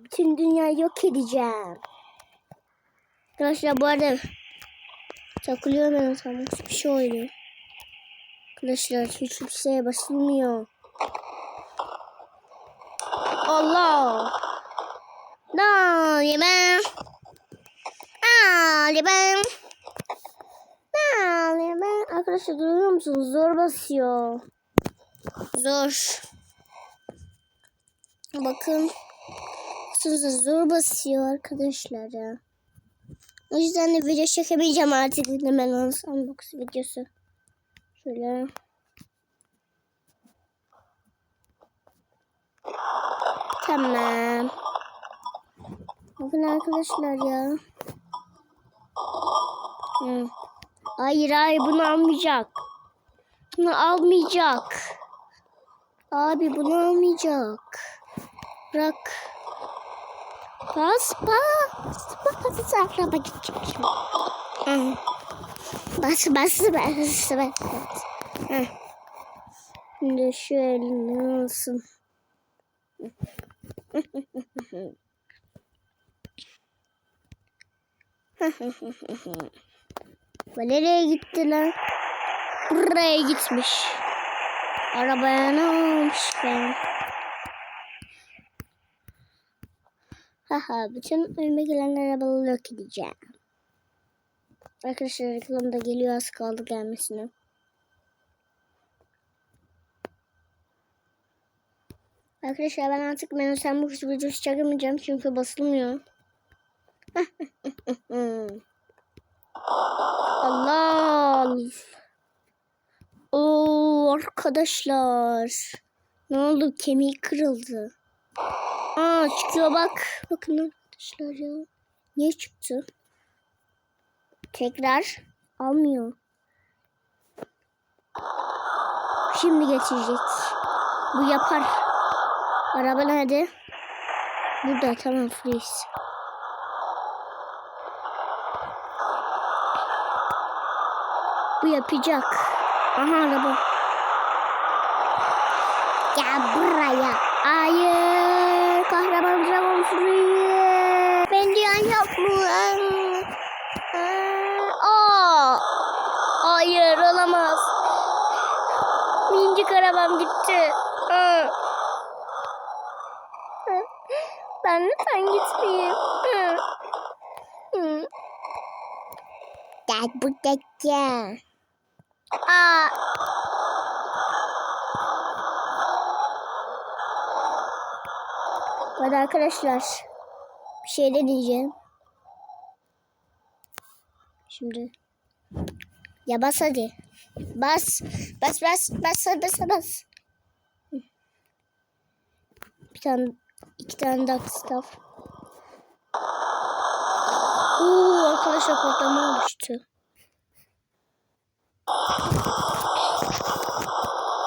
Bütün dünyayı yok edeceğim. Arkadaşlar bu arada takılıyorum ben tam bir şey oluyor. Arkadaşlar hiçbir şeye basılmıyor. Allah. Da yemem. Aa yemem. Aa yemem. Arkadaşlar duyuyor musunuz? Zor basıyor. Zor. Bakın. Baksanıza zor basıyor arkadaşlar ya. O yüzden de video çekemeyeceğim artık. Hemen unbox videosu. Şöyle. Tamam. Bakın arkadaşlar ya. Hayır hayır bunu almayacak. Bunu almayacak. Abi bunu almayacak. Bırak. Bas bas. Bas araba gidecek. Bas bas bas bas. Şimdi elini alsın. Bu nereye gitti lan? Buraya gitmiş. Arabaya ne olmuş ben? Haha bütün önüme gelen arabaları yok edeceğim. Arkadaşlar reklam da geliyor az kaldı gelmesine. Arkadaşlar ben artık menü sen bu videosu çekemeyeceğim çünkü basılmıyor. Allah. Oo arkadaşlar. Ne oldu? Kemiği kırıldı. Aa çıkıyor bak. Bakın arkadaşlar ya. Niye çıktı? Tekrar almıyor. Şimdi getirecek. Bu yapar. Araba nerede? Burada tamam freeze. Bu yapacak. Aha araba. Gel buraya. Hayır. Kahraman Dragon Free. Ben diyen yok mu? Aa. Hayır olamaz. Minicik arabam gitti. Ben lütfen gitmeyeyim. Gel burada gel. Aa. Hadi arkadaşlar. Bir şey de diyeceğim. Şimdi. Ya bas hadi. Bas. Bas bas bas bas bas. Bir tane iki tane daha staff. Oo arkadaşlar patlama oluştu.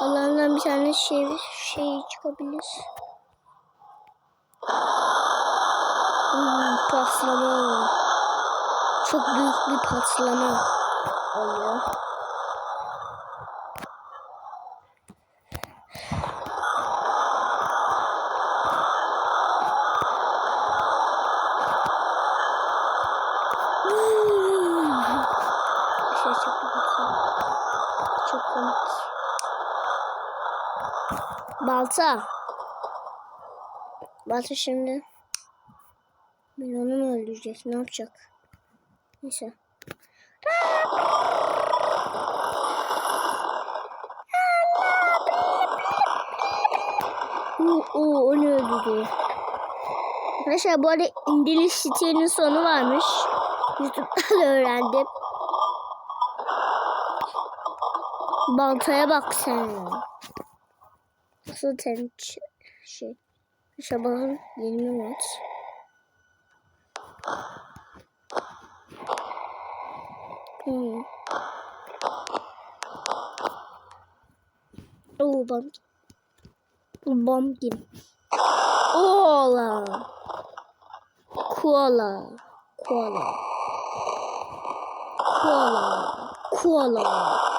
Allah'ından bir tane şey şey çıkabilir. Hmm, patlama. Çok büyük bir patlama oluyor. Şey çok komik. Çok komik. Balta. Balta şimdi. Ben onu mu öldürecek? Ne yapacak? Neyse. Oo, oo, onu öldürdü. Arkadaşlar bu arada İngiliz sitenin sonu varmış. YouTube'dan öğrendim. Baltaya bak sen. Tenç şey. Şabahın 20 watt. Hmm. Oo bam. Bam gibi. Ola. Koala. Koala. Koala. Koala.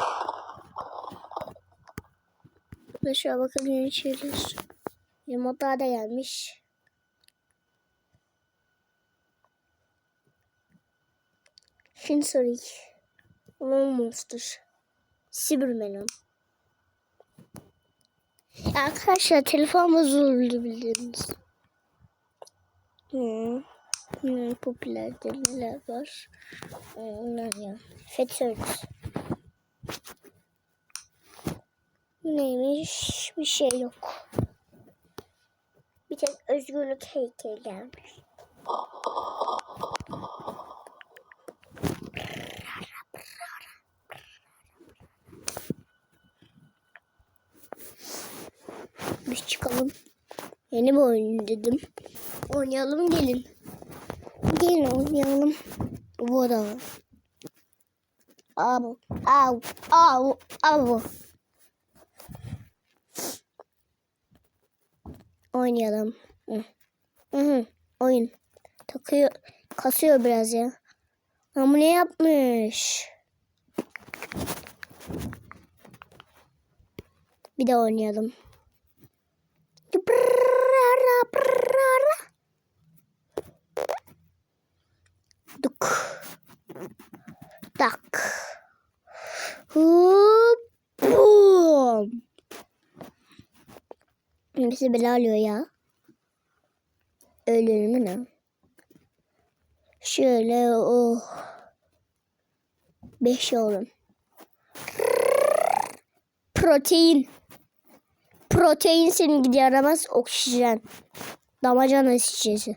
Arkadaşlar bakın yeni şeyler. Yemotlar da gelmiş. Shinsorik. Lone Monster. Cybermelon. Arkadaşlar telefon bozuldu bildiğiniz. Hmm. Popüler neler var? Onlar ya. Fetört. Neymiş? Bir şey yok. Bir tek özgürlük heykeli gelmiş. Biz çıkalım. Yeni bir oyun dedim. Oynayalım gelin. Gelin oynayalım. Bu arada. Av, av, av, av. Oynayalım. Hı. Hı hı. Oyun. Takıyor, kasıyor biraz ya. Ama ne yapmış? Bir de oynayalım. Duk. Tak. Hop. Bum. Bizi bela alıyor ya. Ölür mü ne? Şöyle oh. Beş oğlum. Protein. Protein seni gidiyor aramaz. Oksijen. Damacana şişesi.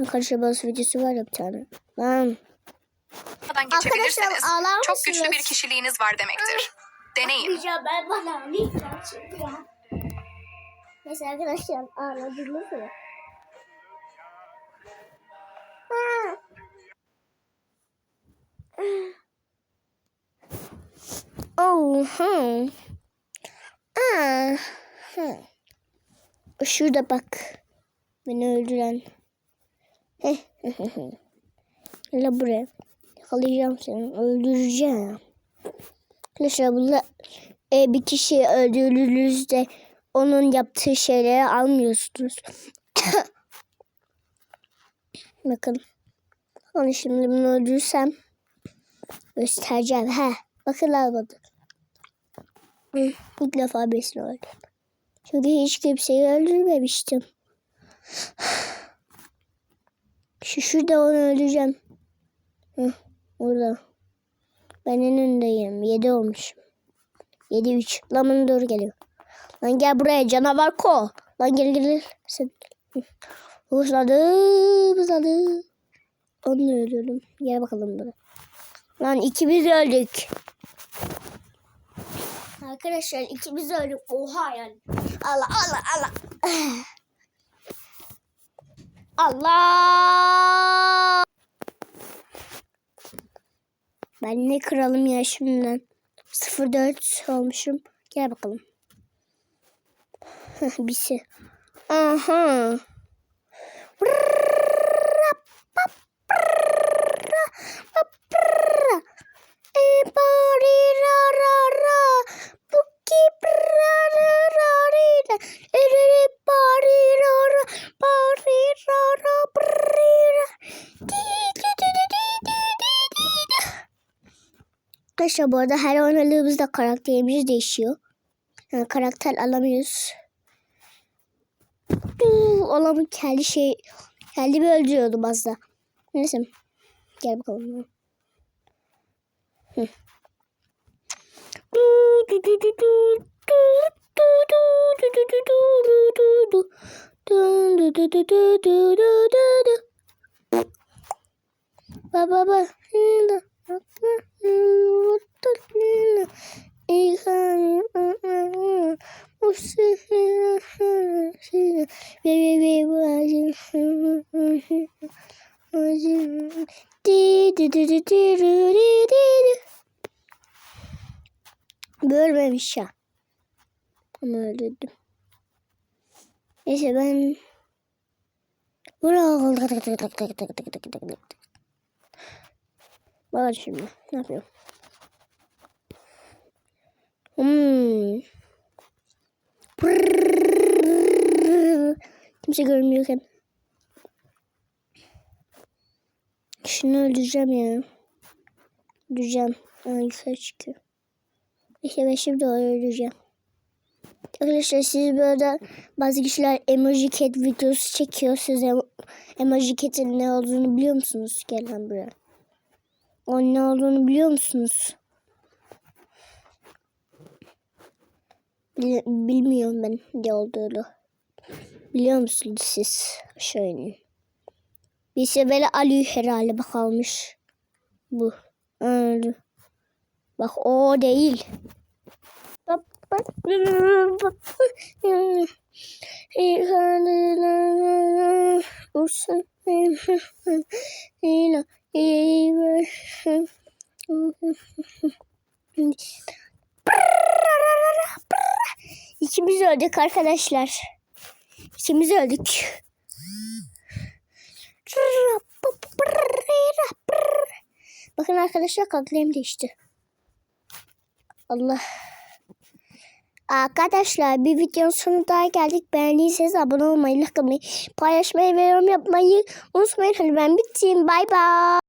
Arkadaşlar bazı videosu var ya bir tane. Lan. Geçebilirseniz Arkadaşlar, çok güçlü bir kişiliğiniz var demektir. Deneyin. Ben bana ya. Neyse arkadaşlar ağladınız mı? Ha. Oh, hmm. Ah, hmm. Şurada bak. Beni öldüren. Gel buraya. Yakalayacağım seni. Öldüreceğim. Arkadaşlar burada e, bir kişi öldürülürüzde onun yaptığı şeyleri almıyorsunuz. Bakın. Onu şimdi bunu öldürsem göstereceğim. Ha, bakın almadı. İlk defa birisini öldürdüm. Çünkü hiç kimseyi öldürmemiştim. Şu şurada onu öldüreceğim. Hı, orada. Ben en öndeyim. 7 olmuşum. 7 3. Lan doğru geliyor. Lan gel buraya canavar ko. Lan gel gel. gel. Sen. Hı. Hızladı. Hızladı. Onu öldürdüm. Gel bakalım buraya. Lan ikimiz öldük. Arkadaşlar ikimiz öldük. Oha yani. Allah Allah Allah. Allah. Ben ne kralım ya şimdiden. 04 olmuşum. Gel bakalım. Bisi. Aha. Arkadaşlar bu arada her oynadığımızda karakterimiz değişiyor. Yani karakter alamıyoruz. Olamın kendi şey kendimi öldürüyordum az da. Neyse. Gel bakalım. Hı. Baba baba. Bölmemiş ya. Ama öldürdüm. Neyse ben... Bak şimdi ne yapıyorum? Hmm. Kimse görmüyorken. Şunu öldüreceğim ya. Öldüreceğim. Aa, yukarı çıkıyor. İşte ben şimdi öldüreceğim. Arkadaşlar siz böyle bazı kişiler emoji cat videosu çekiyor. Siz em- emoji cat'in ne olduğunu biliyor musunuz? Gel lan buraya. Onun ne olduğunu biliyor musunuz? Bilmiyorum ben ne olduğunu. Biliyor musunuz siz? Şöyle. Bir sebele Ali herhalde bak almış. Bu. Bak o değil. İkimiz öldük arkadaşlar. İkimiz öldük. Bakın arkadaşlar kalklayım değişti. Allah. Arkadaşlar bir videonun sonuna daha geldik. Beğendiyseniz abone olmayı, like paylaşmayı ve yorum yapmayı unutmayın. Hadi ben biteyim. Bay bay.